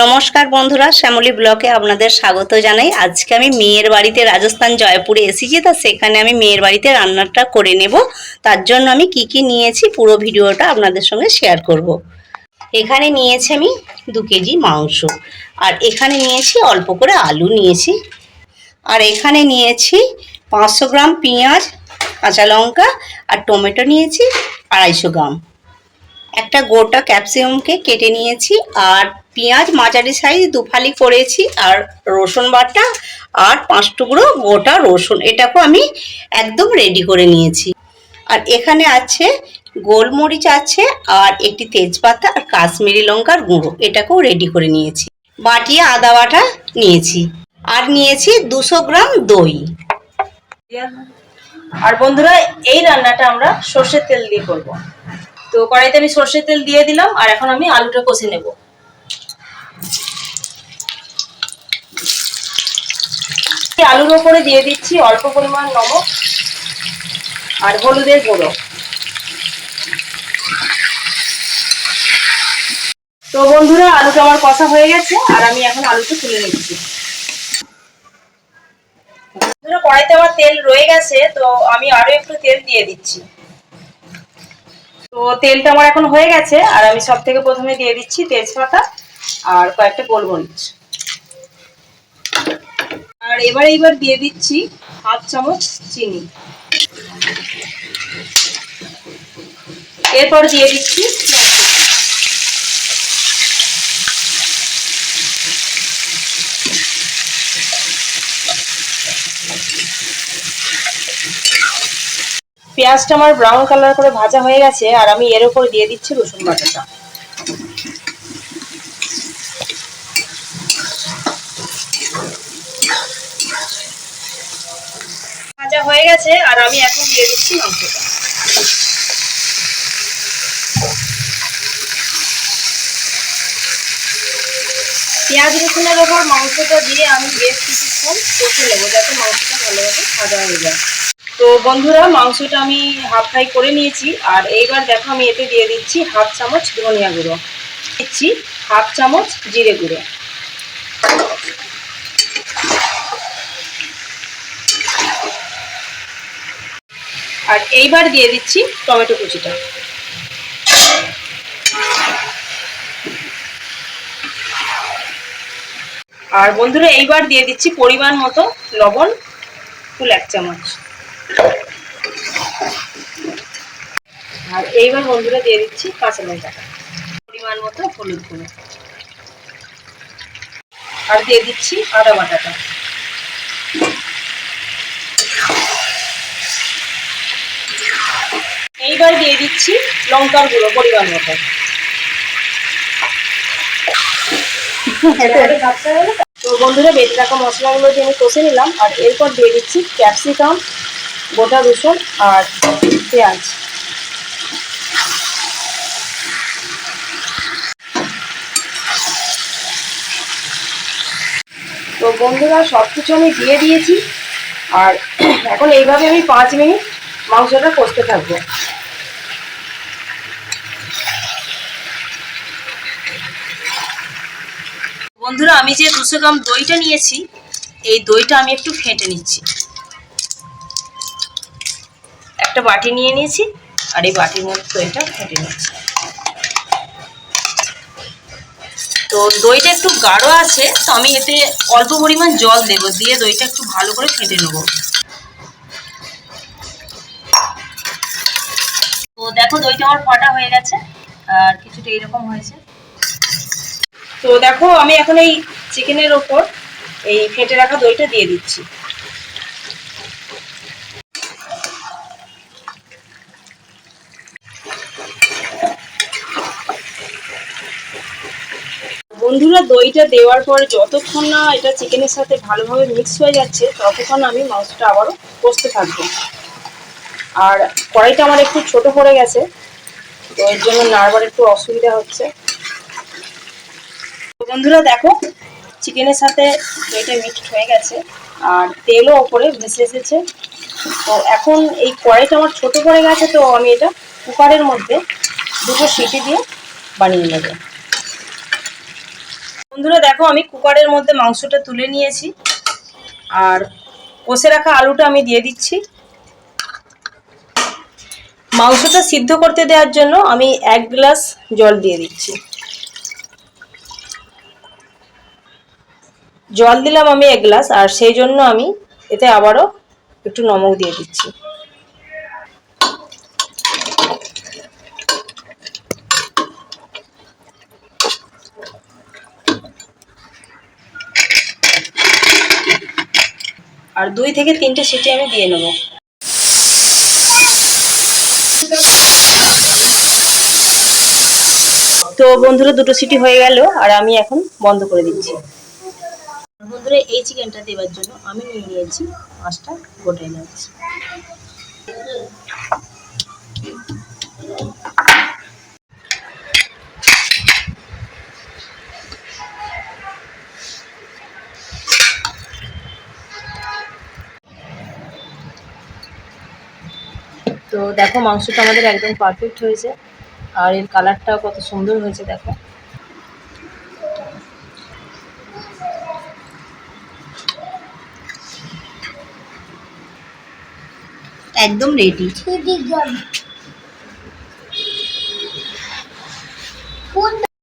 নমস্কার বন্ধুরা, শ্যামলী ব্লকে আপনাদের স্বাগত জানাই। আজকে আমি মেয়ের বাড়িতে রাজস্থান জয়পুরে এসেছি, তা সেখানে আমি মেয়ের বাড়িতে রান্নাটা করে নেব। তার জন্য আমি কি কি নিয়েছি পুরো ভিডিওটা আপনাদের সঙ্গে শেয়ার করব। এখানে নিয়েছি আমি দু কেজি মাংস, আর এখানে নিয়েছি অল্প করে আলু নিয়েছি। আর এখানে নিয়েছি পাঁচশো গ্রাম পেঁয়াজ, কাঁচা লঙ্কা, আর টমেটো নিয়েছি আড়াইশো গ্রাম। একটা গোটা ক্যাপসিকামকে কেটে নিয়েছি, আর পেঁয়াজ মাঝারি সাইজ দুফালি করেছি, আর রসুন বাটা, আর পাঁচ টুকরো গোটা রসুন। এটাকেও আমি একদম রেডি করে নিয়েছি। আর এখানে আছে গোলমরিচ আছে, আর একটি তেজপাতা আর কাশ্মীরি লঙ্কার গুঁড়ো। এটাকেও রেডি করে নিয়েছি। বাটিয়ে আদা বাটা নিয়েছি। আর নিয়েছি দুশো গ্রাম দই। আর বন্ধুরা, এই রান্নাটা আমরা সর্ষের তেল দিয়ে করব। তো কড়াইতে আমি সর্ষের তেল দিয়ে দিলাম, আর এখন আমি আলুটা কষে নেব। আলুর ওপরে দিয়ে দিচ্ছি অল্প পরিমাণ নমক আর হলুদের গুঁড়ো। তো বন্ধুরা, আলুটা আমার কষা হয়ে গেছে, আর আমি এখন আলুটা তুলে নিচ্ছি। বন্ধুরা, কড়াইতে আমার তেল রয়ে গেছে, তো আমি আরও একটু তেল দিয়ে দিচ্ছি। তো তেলটা আমার এখন হয়ে গেছে, আর আমি সব থেকে প্রথমে দিয়ে দিচ্ছি তেজপাতা আর কয়েকটা গোলমরিচ। আর এবার এইবার দিয়ে দিচ্ছি হাফ চামচ চিনি। এরপর দিয়ে দিচ্ছি পেঁয়াজটা আমার ব্রাউন কালার করে ভাজা হয়ে গেছে, আর আমি এর উপর দিয়ে দিচ্ছি রসুন বাটাটা। ভাজা হয়ে গেছে, আর আমি এখন দিয়ে দিচ্ছি মাংসটা। পেঁয়াজ, রসুনের ওপর মাংসটা দিয়ে আমি বেশ কিছুক্ষণ কষে নেব, যাতে মাংসটা ভালোভাবে ভাজা হয়ে যায়। তো বন্ধুরা, মাংসটা আমি হাফ ফ্রাই করে নিয়েছি, আর এইবার দেখো আমি এতে দিয়ে দিচ্ছি হাফ চামচ ধনিয়া গুঁড়ো। দিচ্ছি হাফ চামচ জিরে গুঁড়ো। আর এইবার দিয়ে দিচ্ছি টমেটো কুচিটা। আর বন্ধুরা, এইবার দিয়ে দিচ্ছি পরিমাণ মতো লবণ, ফুল এক চামচ। আর এইবার বন্ধুরা দিয়ে দিচ্ছি কাঁচা লঙ্কাটা পরিমাণ মতো হলুদ গুঁড়ো। আর দিয়ে দিচ্ছি আদা বাটাটা। এইবার দিয়ে দিচ্ছি লঙ্কার গুঁড়ো পরিমাণ মতো। তো বন্ধুরা বেটে রাখা মশলাগুলো দিয়ে আমি কষে নিলাম আর এরপর দিয়ে দিচ্ছি ক্যাপসিকাম। গোটা রসুন আর পেঁয়াজ। তো বন্ধুরা সব কিছু আমি দিয়ে দিয়েছি। আর এখন এইভাবে আমি পাঁচ মিনিট মাংসটা কষতে থাকব। বন্ধুরা, আমি যে দুশো গ্রাম দইটা নিয়েছি, এই দইটা আমি একটু ফেটে নিচ্ছি। একটা বাটি নিয়ে নিয়েছি, আর এই বাটির মধ্যে দইটা ফেটে নিচ্ছি। তো দইটা একটু গাঢ় আছে, তো আমি এতে অল্প পরিমাণ জল দেবো, দিয়ে দইটা একটু ভালো করে ফেটে নেব। তো দেখো দইটা আমার ফাটা হয়ে গেছে, আর কিছুটা এরকম হয়েছে। তো দেখো আমি এখন এই চিকেনের ওপর এই ফেটে রাখা দইটা দিয়ে দিচ্ছি। বন্ধুরা দইটা দেওয়ার পরে যতক্ষণ না এটা চিকেনের সাথে ভালোভাবে মিক্স হয়ে যাচ্ছে, ততক্ষণ আমি মাংসটা আবারও কষতে থাকব। আর কড়াইটা আমার একটু ছোট পড়ে গেছে, তো এর জন্য নাড়বার একটু অসুবিধা হচ্ছে। বন্ধুরা দেখো, চিকেনের সাথে দইটা মিক্সড হয়ে গেছে, আর তেলও ওপরে ভেসে এসেছে। তো এখন এই কড়াইটা আমার ছোট পড়ে গেছে, তো আমি এটা কুকারের মধ্যে দুটো সিটি দিয়ে বানিয়ে নেব। বন্ধুরা দেখো, আমি কুকারের মধ্যে মাংসটা তুলে নিয়েছি। আর কষে রাখা আলুটা আমি দিয়ে দিচ্ছি। মাংসটা সিদ্ধ করতে দেওয়ার জন্য আমি এক গ্লাস জল দিয়ে দিচ্ছি। জল দিলাম আমি এক গ্লাস, আর সেই জন্য আমি এতে আবারও একটু নমক দিয়ে দিচ্ছি। আর দুই থেকে তিনটে সিটি আমি দিয়ে নেব। তো বন্ধুরা, দুটো সিটি হয়ে গেল আর আমি এখন বন্ধ করে দিচ্ছি। বন্ধুরা, এই চিকেনটা দেওয়ার জন্য আমি নিয়ে নিয়েছি পাঁচটা গোটাই নিয়েছি। তো দেখো মাংসটা আমাদের একদম পারফেক্ট হয়েছে। আর এর কালারটাও কত সুন্দর হয়েছে দেখো। একদম রেডি